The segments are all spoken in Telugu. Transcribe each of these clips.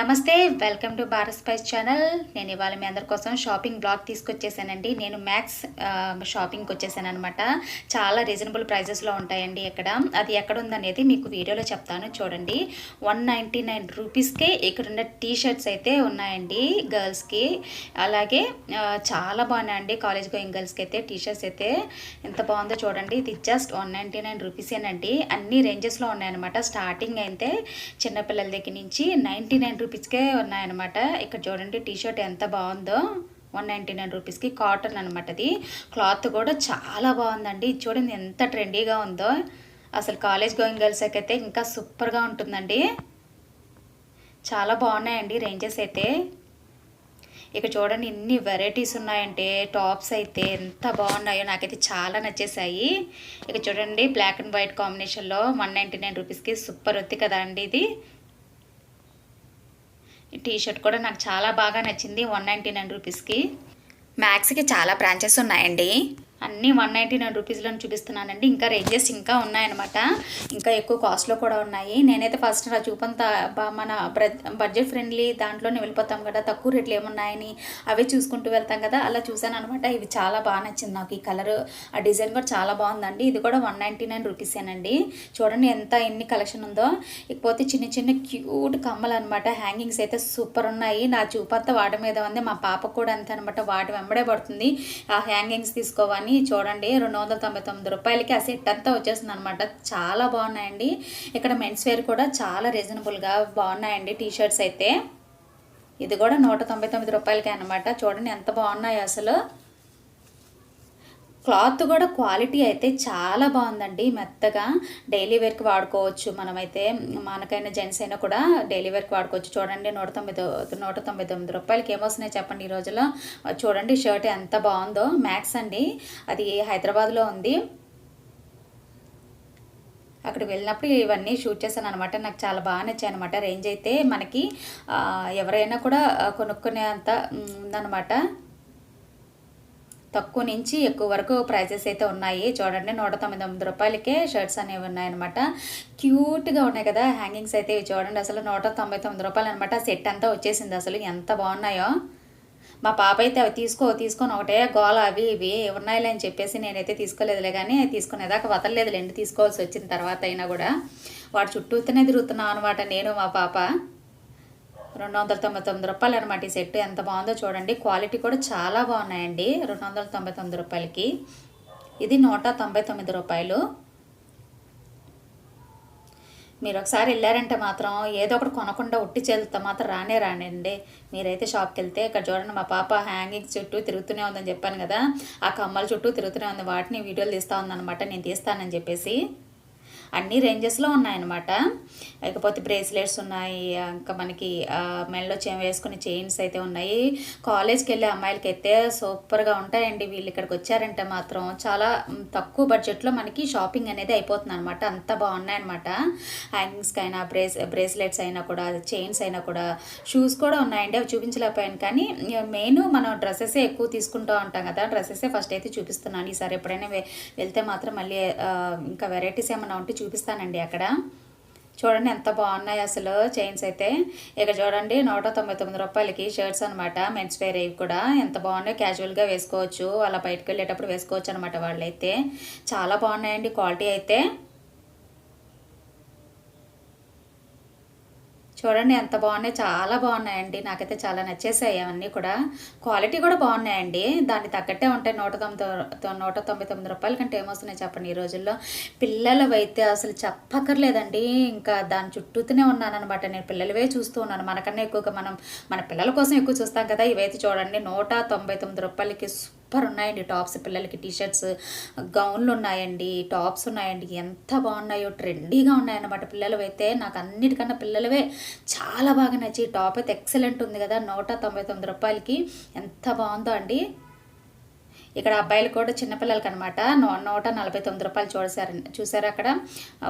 నమస్తే welcome to Bharat spice channel. నేను ఇవాళ మీ అందరి కోసం షాపింగ్ బ్లాగ్ తీసుకొచ్చేసానండి. నేను మ్యాక్స్ షాపింగ్కి వచ్చేసాను అనమాట చాలా రీజనబుల్ ప్రైజెస్లో ఉంటాయండి ఇక్కడ. అది ఎక్కడ ఉందనేది మీకు వీడియోలో చెప్తాను చూడండి. వన్ నైంటీ నైన్ రూపీస్కే ఇక్కడ ఉన్న టీ షర్ట్స్ అయితే ఉన్నాయండి గర్ల్స్కి. అలాగే చాలా బాగున్నాయండి కాలేజ్ గోయింగ్ గర్ల్స్కి అయితే టీ షర్ట్స్ అయితే. ఎంత బాగుందో చూడండి. ఇది జస్ట్ వన్ నైంటీ నైన్ రూపీసేనండి. అన్ని రేంజెస్లో ఉన్నాయన్నమాట. స్టార్టింగ్ అయితే చిన్నపిల్లల దగ్గర నుంచి నైంటీ నైన్ రూపీస్కే ఉన్నాయన్నమాట. ఇక్కడ చూడండి టీ షర్ట్ ఎంత బాగుందో. వన్ నైంటీ నైన్ రూపీస్కి కాటన్ అనమాట అది. క్లాత్ కూడా చాలా బాగుందండి. ఇది చూడండి ఎంత ట్రెండీగా ఉందో. అసలు కాలేజ్ గోయింగ్ గర్ల్స్కి అయితే ఇంకా సూపర్గా ఉంటుందండి. చాలా బాగున్నాయండి రేంజెస్ అయితే. ఇక చూడండి ఎన్ని వెరైటీస్ ఉన్నాయంటే టాప్స్ అయితే ఎంత బాగున్నాయో నాకైతే చాలా నచ్చేసాయి ఇక చూడండి బ్లాక్ అండ్ వైట్ కాంబినేషన్లో వన్ నైంటీ నైన్ రూపీస్కి సూపర్ వద్ది కదా అండి ఇది. టీ షర్ట్ కూడా నాకు చాలా బాగా నచ్చింది. వన్ నైంటీ నైన్ రూపీస్కి. మ్యాక్స్కి చాలా బ్రాంచెస్ ఉన్నాయండి. అన్నీ వన్ నైంటీ నైన్ రూపీస్లో చూపిస్తున్నానండి. ఇంకా రేంజెస్ ఇంకా ఉన్నాయన్నమాట. ఇంకా ఎక్కువ కాస్ట్లో కూడా ఉన్నాయి. నేనైతే ఫస్ట్ నా చూపంతా మన బడ్జెట్ ఫ్రెండ్లీ దాంట్లోనే వెళ్ళిపోతాం కదా. తక్కువ రేట్లు ఏమున్నాయని అవే చూసుకుంటూ వెళ్తాం కదా. అలా చూసాను అనమాట ఇవి చాలా బాగా నచ్చింది నాకు. ఈ కలర్ ఆ డిజైన్ కూడా చాలా బాగుందండి. ఇది కూడా వన్ నైంటీ నైన్ రూపీసేనండి చూడండి ఎంత ఎన్ని కలెక్షన్ ఉందో. ఇకపోతే చిన్న చిన్న క్యూట్ కమ్మలు అనమాట హ్యాంగింగ్స్ అయితే సూపర్ ఉన్నాయి. నా చూపంతా వాటి మీద ఉంది. మా పాప కూడా అంతే అనమాట వాటి వెంబడే పడుతుంది. ఆ హ్యాంగింగ్స్ తీసుకోవని. చూడండి రెండు వందల తొంభై తొమ్మిది రూపాయలకి ఆ సెట్ అంతా వచ్చేస్తుంది అనమాట చాలా బాగున్నాయండి. ఇక్కడ మెన్స్ వేర్ కూడా చాలా రీజనబుల్గా బాగున్నాయండి టీ షర్ట్స్ అయితే. ఇది కూడా నూట తొంభై తొమ్మిది రూపాయలకి అనమాట చూడండి ఎంత బాగున్నాయి అసలు. క్లాత్ కూడా క్వాలిటీ అయితే చాలా బాగుందండి. మెత్తగా డైలీ వేర్కి వాడుకోవచ్చు. మనమైతే మనకైనా జెంట్స్ అయినా కూడా డైలీ వేర్కి వాడుకోవచ్చు. చూడండి నూట తొమ్మిది నూట తొంభై తొమ్మిది రూపాయలకి ఏమొస్తున్నాయి చెప్పండి ఈ రోజులో చూడండి షర్ట్ ఎంత బాగుందో. మ్యాక్స్ అండి. అది హైదరాబాద్లో ఉంది. అక్కడ వెళ్ళినప్పుడు ఇవన్నీ షూట్ చేశాను అనమాట నాకు చాలా బాగా నచ్చాయి అనమాట రేంజ్ అయితే మనకి ఎవరైనా కూడా కొనుక్కునే అంత ఉందన్నమాట. తక్కువ నుంచి ఎక్కువ వరకు ప్రైజెస్ అయితే ఉన్నాయి. చూడండి నూట తొమ్మిది తొమ్మిది రూపాయలకే షర్ట్స్ అనేవి ఉన్నాయన్నమాట. క్యూట్గా ఉన్నాయి కదా హ్యాంగింగ్స్ అయితే ఇవి చూడండి. అసలు నూట తొంభై తొమ్మిది రూపాయలు అనమాట సెట్ అంతా వచ్చేసింది. అసలు ఎంత బాగున్నాయో. మా పాప అయితే అవి తీసుకో తీసుకొని ఒకటే గోల అవి ఇవి ఉన్నాయిలే అని చెప్పేసి నేనైతే తీసుకోలేదులే కానీ తీసుకునేదాకా వదలలేదులేండి తీసుకోవాల్సి వచ్చిన తర్వాత అయినా కూడా. వాడు చుట్టూతోనే తిరుగుతున్నాం అనమాట నేను మా పాప. రెండు వందల తొంభై తొమ్మిది రూపాయలు అనమాట ఈ సెట్. ఎంత బాగుందో చూడండి. క్వాలిటీ కూడా చాలా బాగున్నాయండి. రెండు వందల తొంభై తొమ్మిది రూపాయలకి. ఇది నూట తొంభై తొమ్మిది రూపాయలు. మీరు ఒకసారి వెళ్ళారంటే మాత్రం ఏదో ఒకటి కొనకుండా ఉట్టి చేతులతో మాత్రం రానే రానండి. మీరైతే షాప్కి వెళ్తే ఇక్కడ చూడండి మా పాప హ్యాంగింగ్ చుట్టూ తిరుగుతూనే ఉందని చెప్పాను కదా. ఆ కమ్మల చుట్టూ తిరుగుతూనే ఉంది. వాటిని వీడియోలు తీస్తూ ఉందన్నమాట. నేను తీస్తానని చెప్పేసి. అన్ని రేంజెస్లో ఉన్నాయన్నమాట. ఇకపోతే బ్రేస్లెట్స్ ఉన్నాయి ఇంకా మనకి మెడలో చే వేసుకునే చైన్స్ అయితే ఉన్నాయి. కాలేజ్కి వెళ్ళే అమ్మాయిలకి అయితే సూపర్గా ఉంటాయండి. వీళ్ళు ఇక్కడికి వచ్చారంటే మాత్రం చాలా తక్కువ బడ్జెట్లో మనకి షాపింగ్ అనేది అయిపోతుంది అనమాట అంత బాగున్నాయన్నమాట. హ్యాంగింగ్స్కి అయినా బ్రేస్ బ్రేస్లెట్స్ అయినా కూడా చైన్స్ అయినా కూడా షూస్ కూడా ఉన్నాయండి. అవి చూపించలేకపోయాను కానీ మెయిన్ మనం డ్రెస్సెస్ ఎక్కువ తీసుకుంటూ ఉంటాం కదా. డ్రెస్సెస్ ఫస్ట్ అయితే చూపిస్తున్నాను. ఈసారి ఎప్పుడైనా వెళ్తే మాత్రం మళ్ళీ ఇంకా వెరైటీస్ ఏమైనా ఉంటే చూపిస్తానండి అక్కడ. చూడండి ఎంత బాగున్నాయి అసలు చైన్స్ అయితే. ఇక చూడండి నూట తొంభై తొమ్మిది రూపాయలకి షర్ట్స్ అనమాట మెన్స్ వేర్ ఇవి కూడా. ఎంత బాగున్నాయి క్యాజువల్గా వేసుకోవచ్చు అలా బయటకు వెళ్ళేటప్పుడు వేసుకోవచ్చు అనమాట వాళ్ళైతే. చాలా బాగున్నాయండి క్వాలిటీ అయితే. చూడండి ఎంత బాగున్నాయి. చాలా బాగున్నాయండి. నాకైతే చాలా నచ్చేసాయి అవన్నీ కూడా. క్వాలిటీ కూడా బాగున్నాయండి. దాన్ని తగ్గట్టే ఉంటాయి. నూట తొమ్మిది నూట తొంభై తొమ్మిది రూపాయల కంటే ఏమొస్తున్నాయి చెప్పండి ఈ రోజుల్లో. పిల్లలు అయితే అసలు చెప్పక్కర్లేదండి. ఇంకా దాని చుట్టూతూనే ఉన్నానమాట నేను పిల్లలవే చూస్తూ ఉన్నాను. మనకన్నా ఎక్కువగా మనం మన పిల్లల కోసం ఎక్కువ చూస్తాం కదా. ఇవైతే చూడండి. నూట తొంభై తొమ్మిది రూపాయలకి సూపర్ ఉన్నాయండి టాప్స్. పిల్లలకి టీ షర్ట్స్ గౌన్లు ఉన్నాయండి టాప్స్ ఉన్నాయండి. ఎంత బాగున్నాయో ట్రెండీగా ఉన్నాయన్నమాట పిల్లలు అయితే నాకు అన్నిటికన్నా పిల్లలవే చాలా బాగా నచ్చి టాప్ అయితే ఎక్సలెంట్ ఉంది కదా నూట తొంభై తొమ్మిది రూపాయలకి. ఎంత బాగుందో అండి. ఇక్కడ అబ్బాయిలు కూడా చిన్నపిల్లలకి అనమాట నూట నలభై తొమ్మిది రూపాయలు చూడసారండి చూసారు అక్కడ.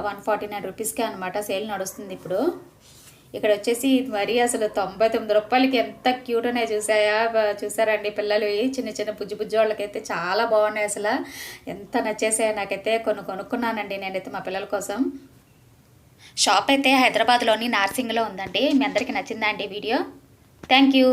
వన్ ఫార్టీ నైన్ రూపీస్కే అనమాట సేల్ నడుస్తుంది ఇప్పుడు. ఇక్కడ వచ్చేసి మరీ అసలు తొంభై తొమ్మిది రూపాయలకి ఎంత క్యూట్ ఉన్నాయి చూసాయా? చూసారండి పిల్లలు. చిన్న చిన్న బుజ్జి బుజ్జి వాళ్ళకైతే చాలా బాగున్నాయి అసలు. ఎంత నచ్చేసాయో నాకైతే కొన్ని కొనుక్కున్నానండి నేనైతే మా పిల్లల కోసం. షాప్ అయితే హైదరాబాద్లోని నార్సింగ్లో ఉందండి. మీ అందరికీ నచ్చిందా అండి వీడియో? Thank you